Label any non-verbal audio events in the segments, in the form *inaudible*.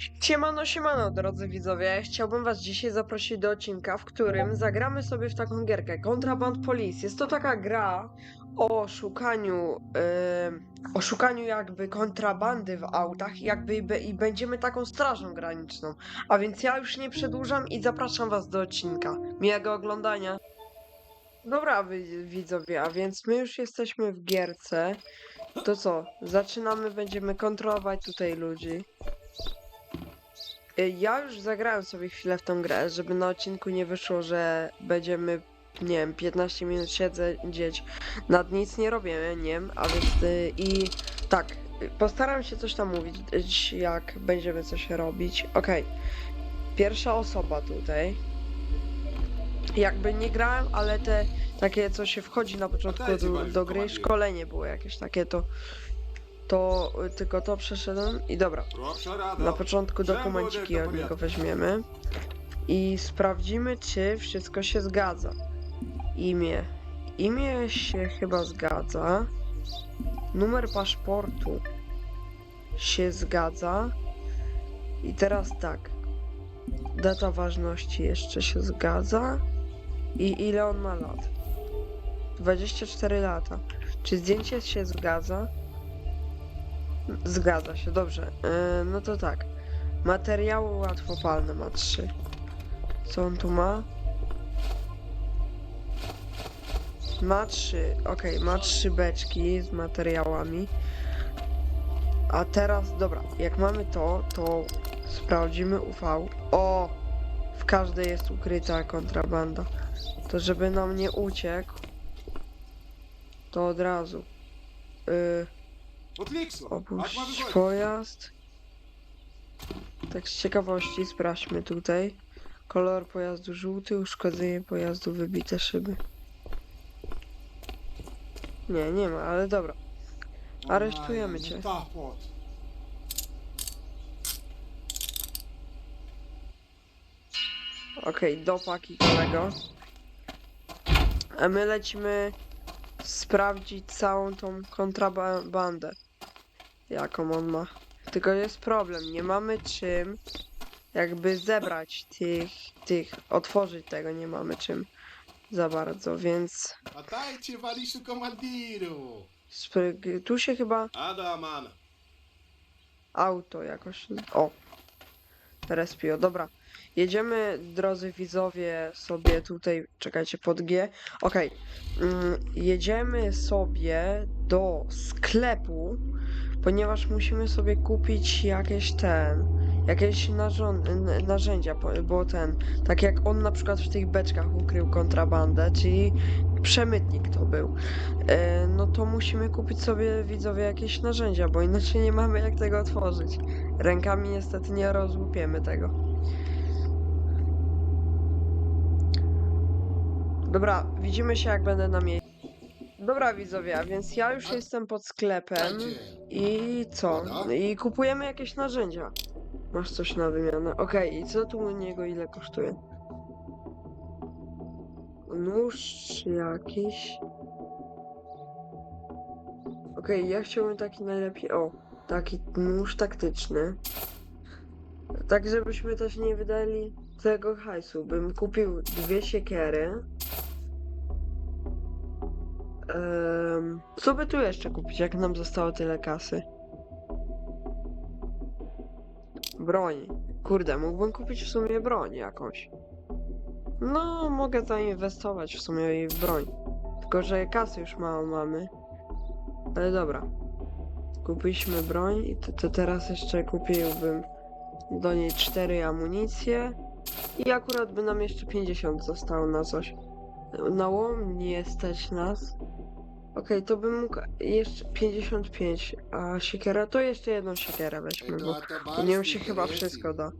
Siemano, siemano, drodzy widzowie. Chciałbym was dzisiaj zaprosić do odcinka, w którym zagramy sobie w taką gierkę Contraband Police. Jest to taka gra o szukaniu, em, o szukaniu jakby kontrabandy w autach jakby i będziemy taką strażą graniczną. A więc ja już nie przedłużam i zapraszam was do odcinka. Miłego oglądania. Dobra, widzowie, a więc my już jesteśmy w gierce. To co? Zaczynamy, będziemy kontrolować tutaj ludzi. Y, Ja już zagrałem sobie chwilę w tą grę, żeby na odcinku nie wyszło, że będziemy, nie wiem, 15 minut siedzieć, nad nic nie robię, nie wiem, a więc y, i tak, y, postaram się coś tam mówić, jak będziemy coś robić. Okej, pierwsza osoba tutaj. Jakby nie grałem, ale te takie, co się wchodzi na początku do, do gry, szkolenie było jakieś takie, to, to tylko to przeszedłem i dobra. Na początku dokumenciki od niego weźmiemy i sprawdzimy, czy wszystko się zgadza. Imię. Imię się chyba zgadza. Numer paszportu się zgadza. I teraz tak. Data ważności jeszcze się zgadza. I ile on ma lat? 24 lata. Czy zdjęcie się zgadza? Zgadza się, dobrze. E, no to tak. Materiały łatwopalne ma trzy. Co on tu ma? Ma trzy, okej, ma trzy beczki z materiałami. A teraz, dobra, jak mamy to, to sprawdzimy UV. O! W każdej jest ukryta kontrabanda. To żeby nam nie uciekł, to od razu. Yy, Opuść pojazd. Tak z ciekawości sprawdźmy tutaj. Kolor pojazdu żółty, uszkodzenie pojazdu, wybite szyby. Nie, nie ma, ale dobra. Aresztujemy cię. Okej, okay, dopaki kolego. A my lecimy sprawdzić całą tą kontrabandę. Jaką on ma. Tylko jest problem, nie mamy czym jakby zebrać tych, tych, otworzyć tego nie mamy czym za bardzo, więc... A dajcie waliszu komandiru! Tu się chyba Adaman! auto jakoś. O! Respio, dobra. Jedziemy, drodzy widzowie, sobie tutaj. Czekajcie, pod G. Okej. Mm, jedziemy sobie do sklepu, ponieważ musimy sobie kupić jakieś ten, jakieś narząd, n- narzędzia, bo- bo ten, tak jak on na przykład w tych beczkach ukrył kontrabandę, czyli przemytnik to był. E, no to musimy kupić sobie widzowie jakieś narzędzia, bo inaczej nie mamy jak tego otworzyć. Rękami niestety nie rozłupiemy tego. Dobra, widzimy się jak będę na miejscu. Dobra widzowie, a więc ja już jestem pod sklepem i co? I kupujemy jakieś narzędzia. Masz coś na wymianę. Okej, i co tu u niego ile kosztuje? Nóż jakiś. Okej, ja chciałbym taki najlepiej. O, taki nóż taktyczny. Tak, żebyśmy też nie wydali tego hajsu. Bym kupił dwie siekiery. Em, co by tu jeszcze kupić, jak nam zostało tyle kasy? Broń. Kurde, mógłbym kupić w sumie broń jakąś. No, mogę zainwestować w sumie w broń. Tylko, że kasy już mało mamy. Ale dobra. Kupiliśmy broń i to, to teraz jeszcze kupiłbym do niej 4 amunicje. I akurat by nam jeszcze 50 zostało na coś. Nałomnie stać nas. Okej, to bym mógł jeszcze 55, a siekiera to jeszcze jedną siekierę weźmy, bo u nią się chyba wszystko da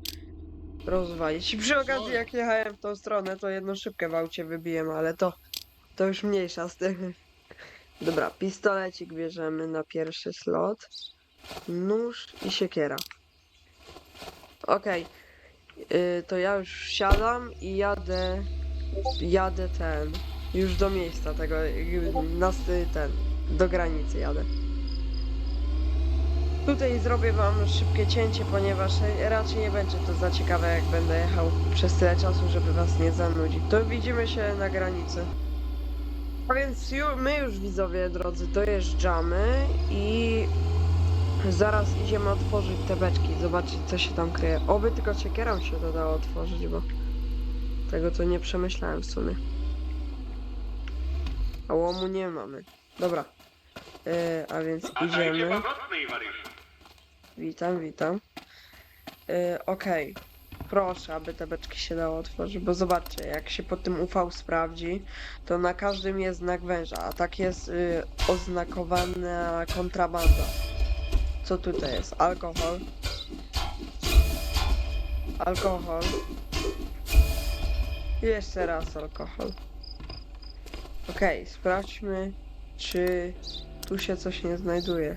rozwalić. I przy okazji jak jechałem w tą stronę, to jedną szybkę w aucie wybiłem, ale to, to już mniejsza z tych. *laughs* Dobra, pistolecik bierzemy na pierwszy slot. Nóż i siekiera. Okej, y, to ja już wsiadam i jadę Jadę ten. Już do miejsca tego. Na sty- ten. Do granicy jadę. Tutaj zrobię wam szybkie cięcie, ponieważ raczej nie będzie to za ciekawe, jak będę jechał przez tyle czasu, żeby was nie zanudzić. To widzimy się na granicy. A więc ju, my już widzowie drodzy dojeżdżamy i zaraz idziemy otworzyć te beczki, zobaczyć co się tam kryje. Oby tylko ciekierą się to dało otworzyć, bo tego to nie przemyślałem w sumie. A łomu nie mamy. Dobra. E, a więc idziemy. Witam, witam. E, Okej. Proszę, aby te beczki się dało otworzyć, bo zobaczcie, jak się po tym UV sprawdzi, to na każdym jest znak węża, a tak jest y, oznakowana kontrabanda. Co tutaj jest? Alkohol. Alkohol. Jeszcze raz alkohol. Okej, sprawdźmy, czy tu się coś nie znajduje.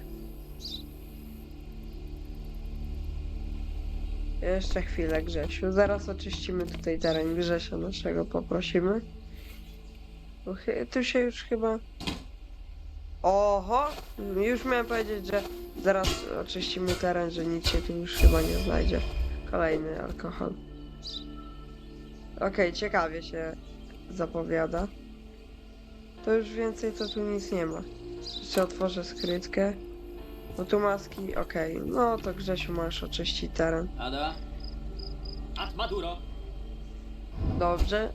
Jeszcze chwilę, Grzesiu. Zaraz oczyścimy tutaj teren Grzesia naszego, poprosimy. Tu się już chyba... Oho! Już miałem powiedzieć, że zaraz oczyścimy teren, że nic się tu już chyba nie znajdzie. Kolejny alkohol. Okej, ciekawie się zapowiada. To już więcej to tu nic nie ma. Jeszcze otworzę skrytkę. No tu maski, okej. No to Grzesiu masz oczyścić teren. Ada? At Maduro! Dobrze.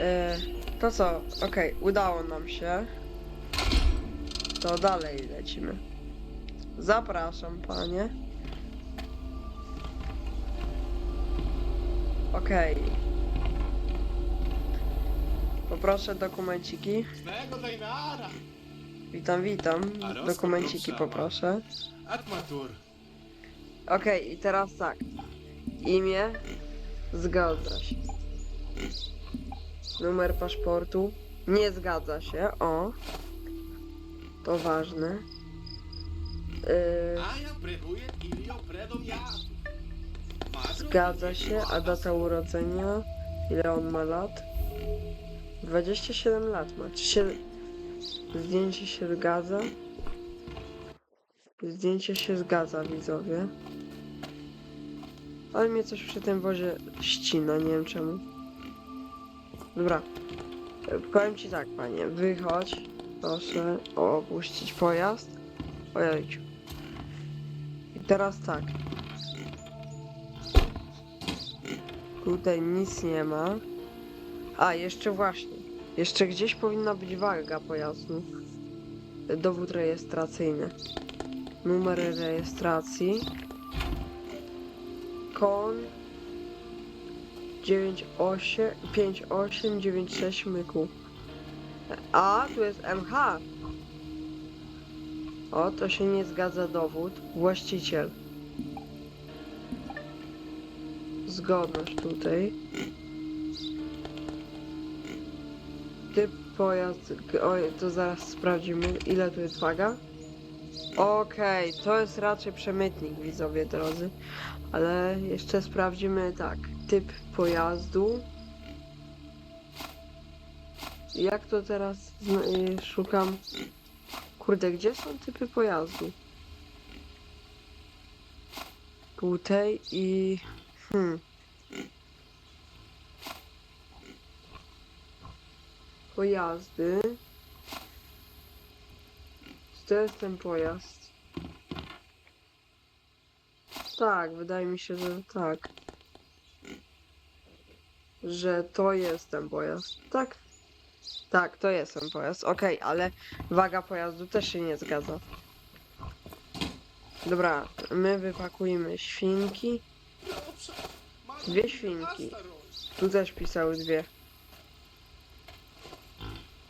E, to co? Okej, udało nam się. To dalej lecimy. Zapraszam, panie. Okej. Poproszę dokumenciki. Svego Dainara. Witam, witam. Dokumenciki proszę. poproszę. Atmatur. Okej, i teraz tak. Imię. Zgadza się. Numer paszportu. Nie zgadza się. O. To ważne. Yy, A ja prebuję Ilio predom jadu. Zgadza się. A data urodzenia? Ile on ma lat? 27 lat ma. Czy się... Zdjęcie się zgadza? Zdjęcie się zgadza, widzowie. Ale mnie coś przy tym wozie ścina, nie wiem czemu. Dobra. E, Powiem ci tak, panie. Wychodź. Proszę opuścić pojazd. Ojejciu. I teraz tak. Tutaj nic nie ma. A, jeszcze właśnie. Jeszcze gdzieś powinna być waga pojazdu. Dowód rejestracyjny. Numer rejestracji. Kon 98 5896 myku. A, tu jest MH. O, to się nie zgadza dowód. Właściciel. Zgodność tutaj. Typ pojazd. Oj, to zaraz sprawdzimy. Ile tu jest waga? Okej, to jest raczej przemytnik, widzowie drodzy. Ale jeszcze sprawdzimy tak. Typ pojazdu. Jak to teraz y, szukam? Kurde, gdzie są typy pojazdu? Tutaj i... Hmm. Pojazdy. Czy to jest ten pojazd? Tak, wydaje mi się, że tak. Że to jest ten pojazd. Tak? Tak, to jest ten pojazd. Okej, ale waga pojazdu też się nie zgadza. Dobra, my wypakujemy świnki. Dwie świnki. Tu też pisały dwie.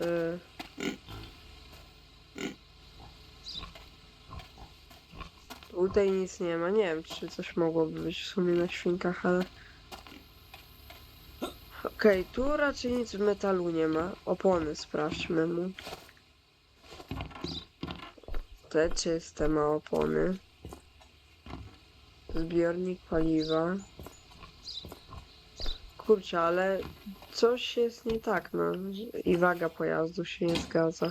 Y... Tutaj nic nie ma. Nie wiem, czy coś mogłoby być w sumie na świnkach, ale... Okej, tu raczej nic w metalu nie ma. Opony sprawdźmy mu. Te czyste ma opony. Zbiornik paliwa. Kurczę, ale coś jest nie tak, no. I waga pojazdu się nie zgadza.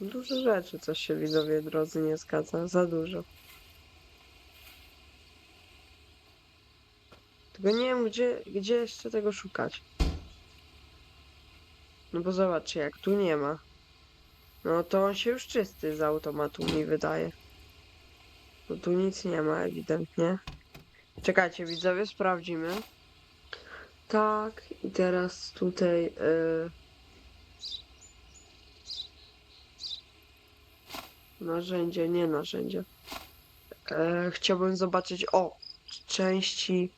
Dużo rzeczy, coś się widzowie drodzy nie zgadza. Za dużo. Tylko nie wiem, gdzie, gdzie jeszcze tego szukać. No bo zobaczcie, jak tu nie ma. No to on się już czysty z automatu mi wydaje. Bo tu nic nie ma ewidentnie. Czekajcie, widzowie, sprawdzimy. Tak, i teraz tutaj. y, Narzędzie, nie narzędzie. E, chciałbym zobaczyć. O! Części.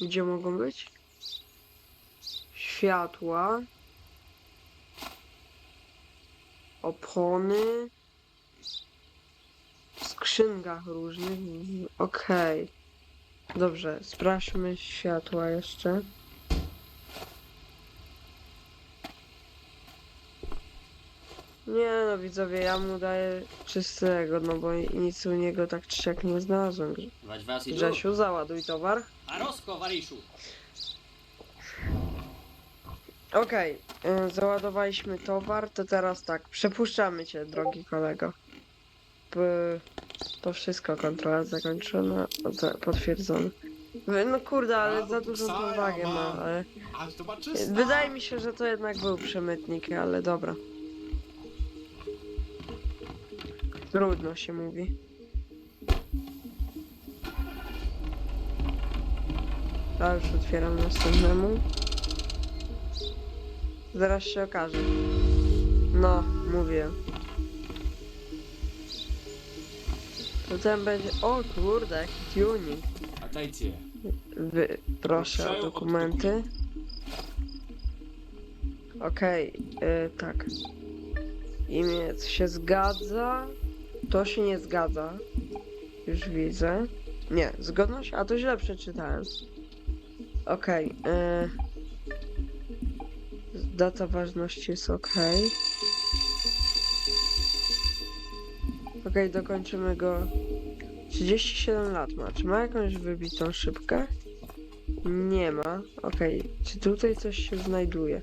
Gdzie mogą być? Światła. Opony. W skrzynkach różnych. Okej. Dobrze, sprawdźmy światła jeszcze. Nie no widzowie, ja mu daję czystego, no bo nic u niego tak czy siak nie znalazłem. Was i Grzesiu, załaduj towar. A Rosko, Wariszu. Okej, y, załadowaliśmy towar, to teraz tak, przepuszczamy cię, drogi kolego. P to wszystko, kontrola zakończona, potwierdzone. Wy- No kurde, ale za dużą tą wagę ma, ale... Aż to ma czysta. Wydaje mi się, że to jednak był przemytnik, ale dobra. Trudno się mówi. A już otwieram następnemu. Zaraz się okaże. No, mówię. Potem będzie... O kurde, jaki tuning. A dajcie. Wy... Proszę o dokumenty. Okej, y, tak. Imię co się zgadza, to się nie zgadza. Już widzę. Nie, zgodność, a to źle przeczytałem. Okej, y, data ważności jest okej. Okej, okay, dokończymy go. 37 lat ma. Czy ma jakąś wybitą szybkę? Nie ma. Okej, okay. czy tutaj coś się znajduje?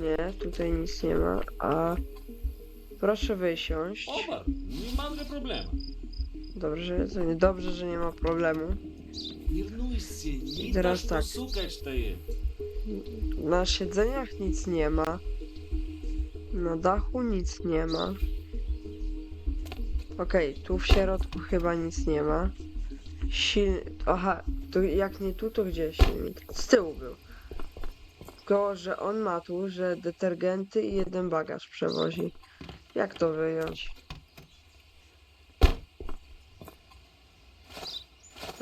Nie, tutaj nic nie ma. A proszę wysiąść. Owar, nie mam problemu. Dobrze, to nie dobrze, że nie ma problemu. I teraz tak. Na siedzeniach nic nie ma. Na dachu nic nie ma. Okej, okay, tu w środku chyba nic nie ma. Silnik. Aha, to jak nie tu, to gdzie silnik? Z tyłu był. Tylko, że on ma tu, że detergenty i jeden bagaż przewozi. Jak to wyjąć?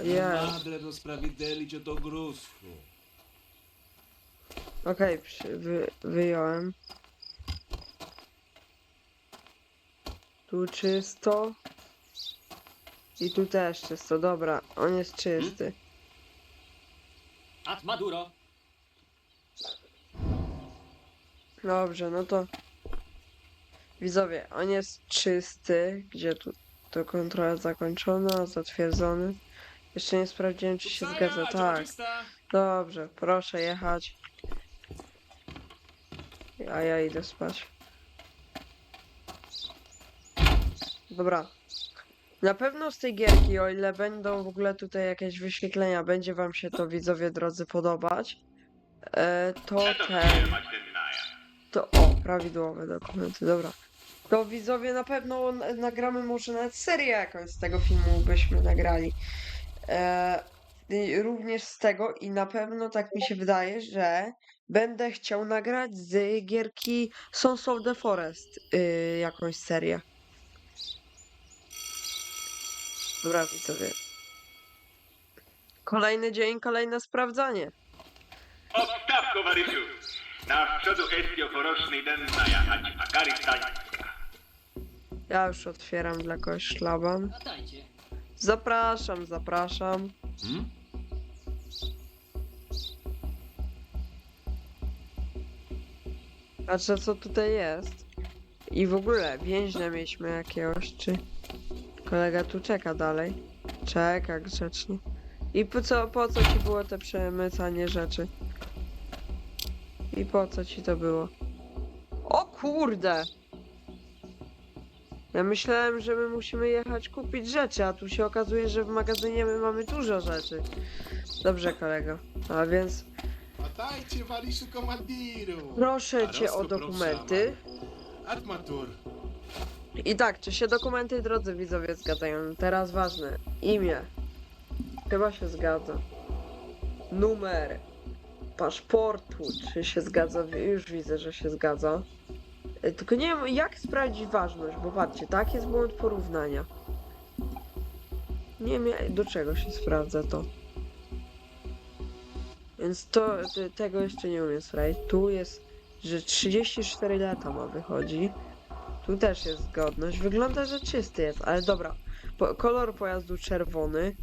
Jest. Madre do. Okej, okay, wy, wyjąłem. Tu czysto. I tu też czysto. Dobra, on jest czysty. At Maduro. Dobrze, no to. Widzowie, on jest czysty. Gdzie tu? To kontrola zakończona, zatwierdzony. Jeszcze nie sprawdziłem, czy się zgadza. Tak. Dobrze, proszę jechać. A ja idę spać. Dobra. Na pewno z tej gierki, o ile będą w ogóle tutaj jakieś wyświetlenia, będzie wam się to widzowie drodzy podobać. E, to ten. To o, prawidłowe dokumenty, dobra. To widzowie na pewno nagramy może nawet serię jakąś z tego filmu byśmy nagrali. E, również z tego i na pewno tak mi się wydaje, że będę chciał nagrać z gierki Sons of the Forest y, jakąś serię. Dobra, widzowie. Kolejny dzień, kolejne sprawdzanie. Odstawko, Warysiu! Na przodu estioforoczny dennaja, ać akari stańska. Ja już otwieram dla kogoś szlaban. Zapraszam, zapraszam. М? Patrzę co tutaj jest. I w ogóle więźnia mieliśmy jakiegoś, czy kolega tu czeka dalej? Czeka grzecznie. I po co, po co ci było te przemycanie rzeczy? I po co ci to było? O kurde! Ja myślałem, że my musimy jechać kupić rzeczy, a tu się okazuje, że w magazynie my mamy dużo rzeczy. Dobrze, kolego. A więc Variszu komandiru. proszę cię o dokumenty. Atmatur. I tak, czy się dokumenty, drodzy widzowie, zgadzają? Teraz ważne. Imię. Chyba się zgadza. Numer paszportu, czy się zgadza? Już widzę, że się zgadza. Y, Tylko nie wiem, jak sprawdzić ważność, bo patrzcie, tak jest błąd porównania. Nie wiem, do czego się sprawdza to. Więc to, te- tego jeszcze nie umiem sprawdzić. Tu jest, że 34 lata ma wychodzi. Tu też jest zgodność. Wygląda, że czysty jest, ale dobra. Po, kolor pojazdu czerwony.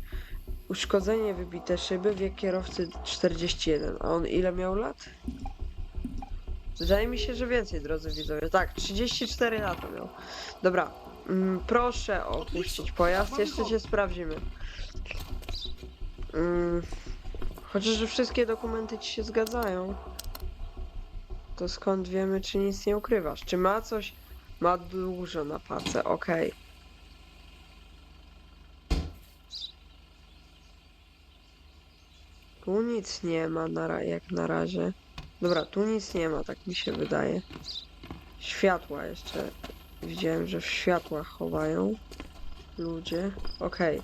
Uszkodzenie wybite szyby, wiek kierowcy 41. A on ile miał lat? Wydaje mi się, że więcej, drodzy widzowie. Tak, 34 lata miał. Dobra, mm, proszę opuścić pojazd, jeszcze cię sprawdzimy. Mm, chociaż, że wszystkie dokumenty ci się zgadzają. To skąd wiemy, czy nic nie ukrywasz? Czy ma coś ma dużo na parce, okej. Tu nic nie ma na jak na razie. Dobra, tu nic nie ma, tak mi się wydaje. Światła jeszcze. Widziałem, że w światłach chowają ludzie. Okej.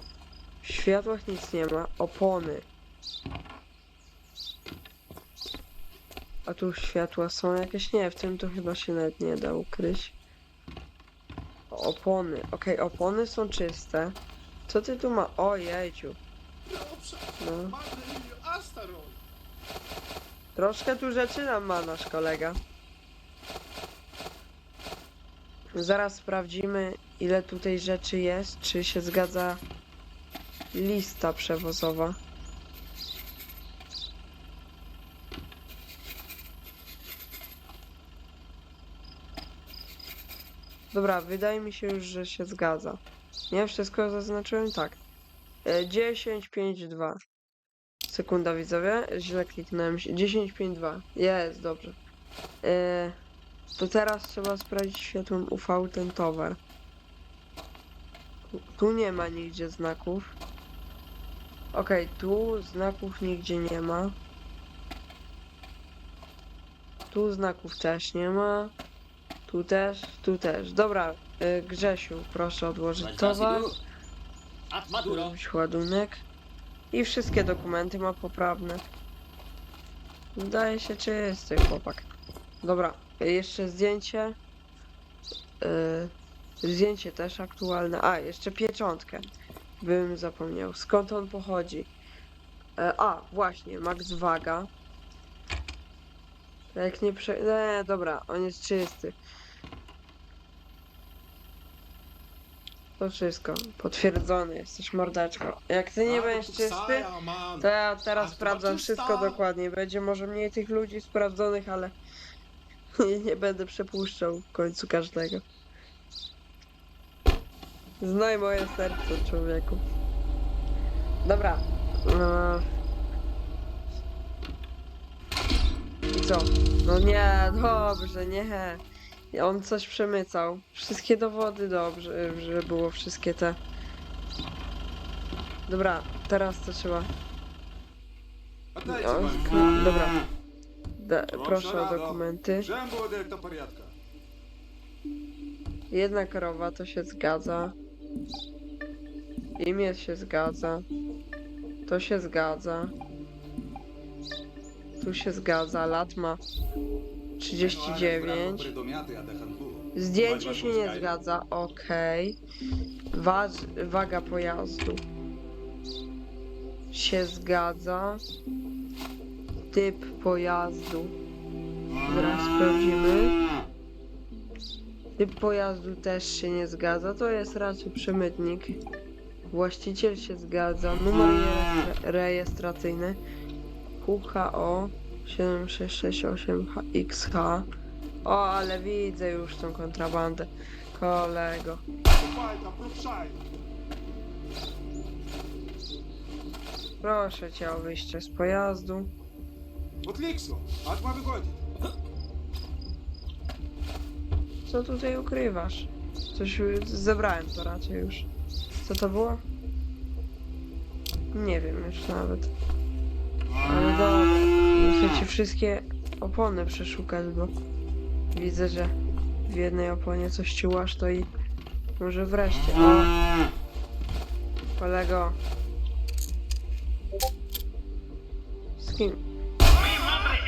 W światłach nic nie ma. Opony. A tu światła są jakieś? Nie, w tym to chyba się nawet nie da ukryć. Opony. Okej, opony są czyste. Co ty tu ma? O jejciu. Dobrze. No. Astaroń. Troszkę tu rzeczy nam ma nasz kolega. Zaraz sprawdzimy, ile tutaj rzeczy jest, czy się zgadza lista przewozowa. Dobra, wydaje mi się już, że się zgadza. Nie, wszystko zaznaczyłem tak. E, 10, 5, 2. Sekunda widzowie, źle kliknąłem się. 10, 5, 2. Jest, dobrze. E, to teraz trzeba sprawdzić światłem UV ten towar. Tu- nie ma nigdzie znaków. Okej, tu znaków nigdzie nie ma. Tu znaków też nie ma. Tu też, tu też. Dobra, e, Grzesiu, proszę odłożyć towar. Atmaduro. Zrobić ładunek. I wszystkie dokumenty ma poprawne. Wydaje się czysty chłopak. Dobra, jeszcze zdjęcie. Yy, zdjęcie też aktualne. A, jeszcze pieczątkę. Bym zapomniał. Skąd on pochodzi? E, a, właśnie, Max Waga. Jak nie prze... Nie, dobra, on jest czysty. To wszystko. Potwierdzony jesteś mordeczko. Jak ty nie będziesz czysty, to ja teraz sprawdzam wszystko dokładnie. Będzie może mniej tych ludzi sprawdzonych, ale *laughs* nie będę przepuszczał w końcu każdego. Znaj moje serce, człowieku. Dobra. No. I co? No nie, dobrze, nie. On coś przemycał. Wszystkie dowody dobrze, że było wszystkie te. Dobra, teraz to trzeba. Oddajcie dobra. Da, proszę o dokumenty. Jedna krowa to się zgadza. Imię się zgadza. To się zgadza. Tu się zgadza. Lat ma. 39. Zdjęcie się nie zgadza, ok Okay. Waga pojazdu się zgadza. Typ pojazdu. Zaraz sprawdzimy. Typ pojazdu też się nie zgadza. To jest raczej przemytnik. Właściciel się zgadza. Numer rejestracyjny. QHO 7668XH. O, ale widzę już tą kontrabandę. Kolego. Proszę cię o wyjście z pojazdu. Co tutaj ukrywasz? Coś zebrałem to raczej już. Co to było? Nie wiem już nawet. Ale do muszę ci wszystkie opony przeszukać, bo widzę, że w jednej oponie coś ciułasz, to i może wreszcie. O! Kolego. Z kim? Mi madre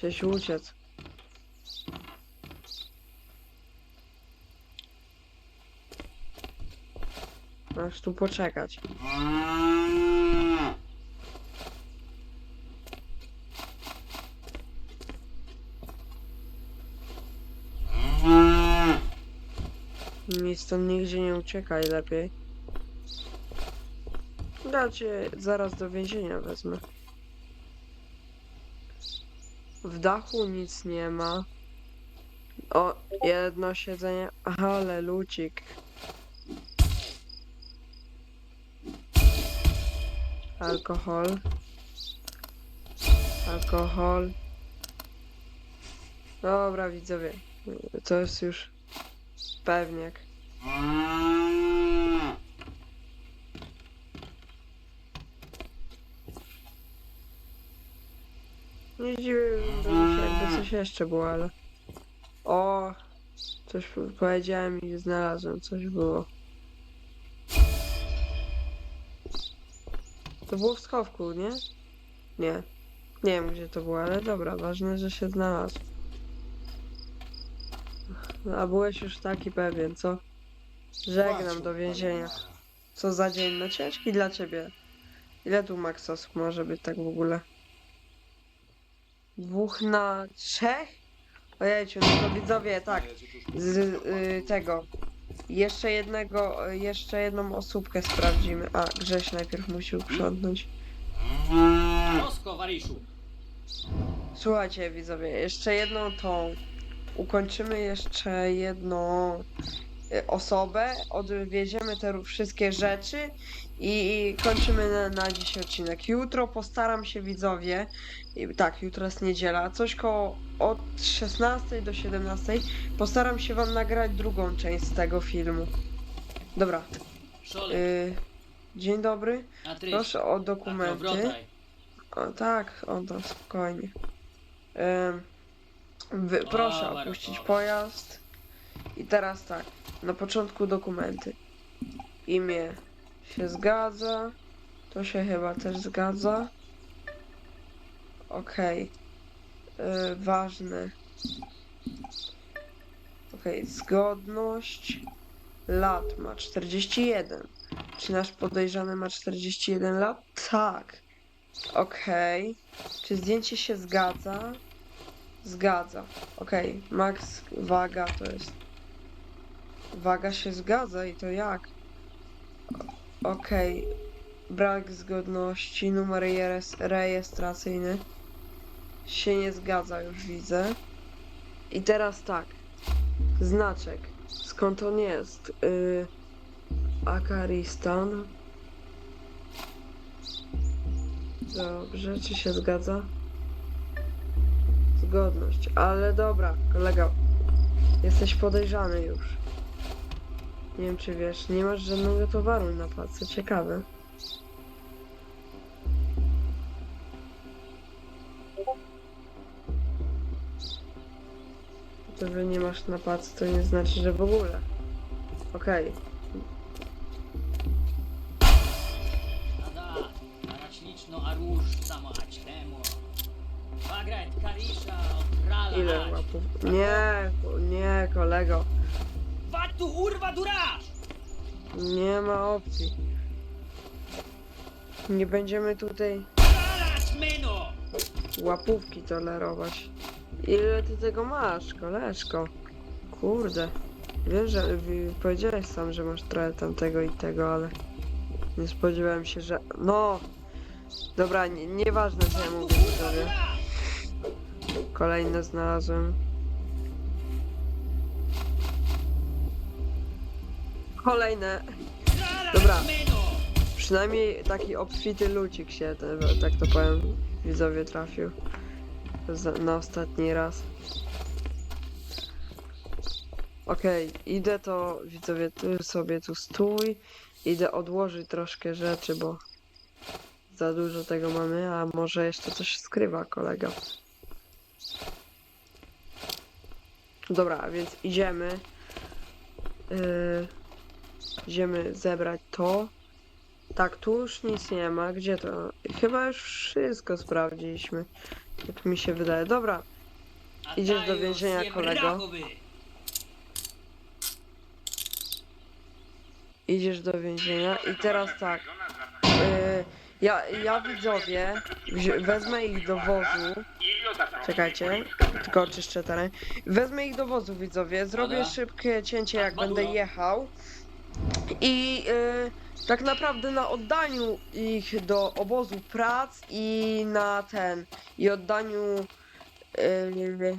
Chciałeś uciec. Masz tu poczekać. Nic stąd nigdzie nie uciekaj lepiej. Ja cię zaraz do więzienia wezmę. W dachu nic nie ma. O, jedno siedzenie. Ale lucik. Alkohol. Alkohol. Dobra, widzowie. To jest już pewniak. Nie dziwiłbym się, jakby coś jeszcze było, ale... O, coś po- powiedziałem i znalazłem, coś było. To było w schowku, nie? Nie. Nie wiem gdzie to było, ale dobra, ważne, że się znalazł. A byłeś już taki pewien, co? Żegnam do więzienia. Co za dzień, no ciężki dla ciebie. Ile tu osób może być tak w ogóle? Dwóch na trzech? Ojejciu, no to widzowie, tak. Z y, tego. Jeszcze jednego, jeszcze jedną osóbkę sprawdzimy. A, Grześ najpierw musi uprzątnąć. Rosko, Wariszu. Słuchajcie, widzowie, jeszcze jedną tą. Ukończymy jeszcze jedną osobę, odwieziemy te wszystkie rzeczy i, kończymy na, na dziś odcinek. Jutro postaram się, widzowie, tak, jutro jest niedziela, coś koło od 16 do 17 postaram się wam nagrać drugą część z tego filmu. Dobra, Szolek, y, dzień dobry, a ty. proszę o A to dokumenty. O, tak, o to spokojnie. Ym, wy, proszę Marko. opuścić pojazd. I teraz tak, na początku dokumenty. Imię się zgadza. To się chyba też zgadza. Okej. Y, ważne. Okej, zgodność. Lat ma 41. Czy nasz podejrzany ma 41 lat? Tak. Okej. Czy zdjęcie się zgadza? Zgadza. Okej. Max waga to jest. Waga się zgadza i to jak? Okej. Brak zgodności. Numer rejestracyjny. Się nie zgadza, już widzę. I teraz tak. Znaczek. Skąd on jest? Yy, Akaristan. Dobrze, czy się zgadza? Zgodność, ale dobra, kolega. Jesteś podejrzany już. Nie wiem, czy wiesz, nie masz żadnego towaru na pacy, ciekawe. To, że nie masz na pacy, to nie znaczy, że w ogóle. Okej, odprala. ile łapów? Nie, nie, kolego. Watu, urwa! Nie ma opcji. Nie będziemy tutaj Zalać myno! łapówki tolerować. Ile ty tego masz, koleżko? Kurde. Wiesz, że wi- powiedziałeś sam, że masz trochę tamtego i tego, ale nie spodziewałem się, że... No! Dobra, nie, nieważne co ja mówię urwa, sobie. duraż! Kolejne znalazłem. Kolejne. Dobra. Przynajmniej taki obfity lucik się, tak to powiem, widzowie trafił. Na ostatni raz. Okej, idę to, widzowie, ty sobie tu stój. Idę odłożyć troszkę rzeczy, bo za dużo tego mamy, a może jeszcze coś skrywa kolega. Dobra, więc idziemy. Yy, idziemy zebrać to. Tak, tu już nic nie ma. Gdzie to? Chyba już wszystko sprawdziliśmy. Jak mi się wydaje. Dobra, Idziesz do więzienia, kolego? idziesz do więzienia i teraz tak. Yy, ja, ja widzowie wezmę ich do wozu. Czekajcie, tylko oczyszczę teren. Wezmę ich do wozu, widzowie. Zrobię szybkie cięcie, jak będę jechał. I yy, tak naprawdę na oddaniu ich do obozu prac i na ten. I oddaniu. Yy,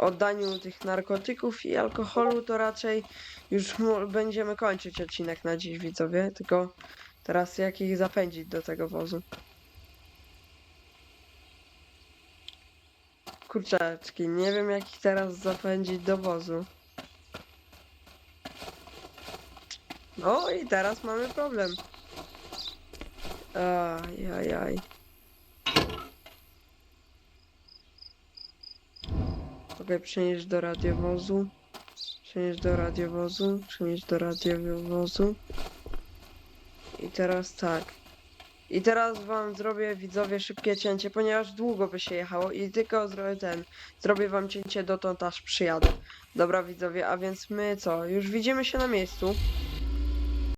oddaniu tych narkotyków i alkoholu to raczej już będziemy kończyć odcinek na dziś, widzowie. Tylko teraz jak ich zapędzić do tego wozu. Kurczaczki, nie wiem jak ich teraz zapędzić do wozu. No i teraz mamy problem. Ajajaj. Okej, przenieść do radiowozu. Przenieść do radiowozu. Przenieść do radiowozu. I teraz tak. I teraz wam zrobię widzowie szybkie cięcie, ponieważ długo by się jechało i tylko zrobię ten. Zrobię wam cięcie dotąd aż przyjadę. Dobra widzowie, a więc my co? Już widzimy się na miejscu.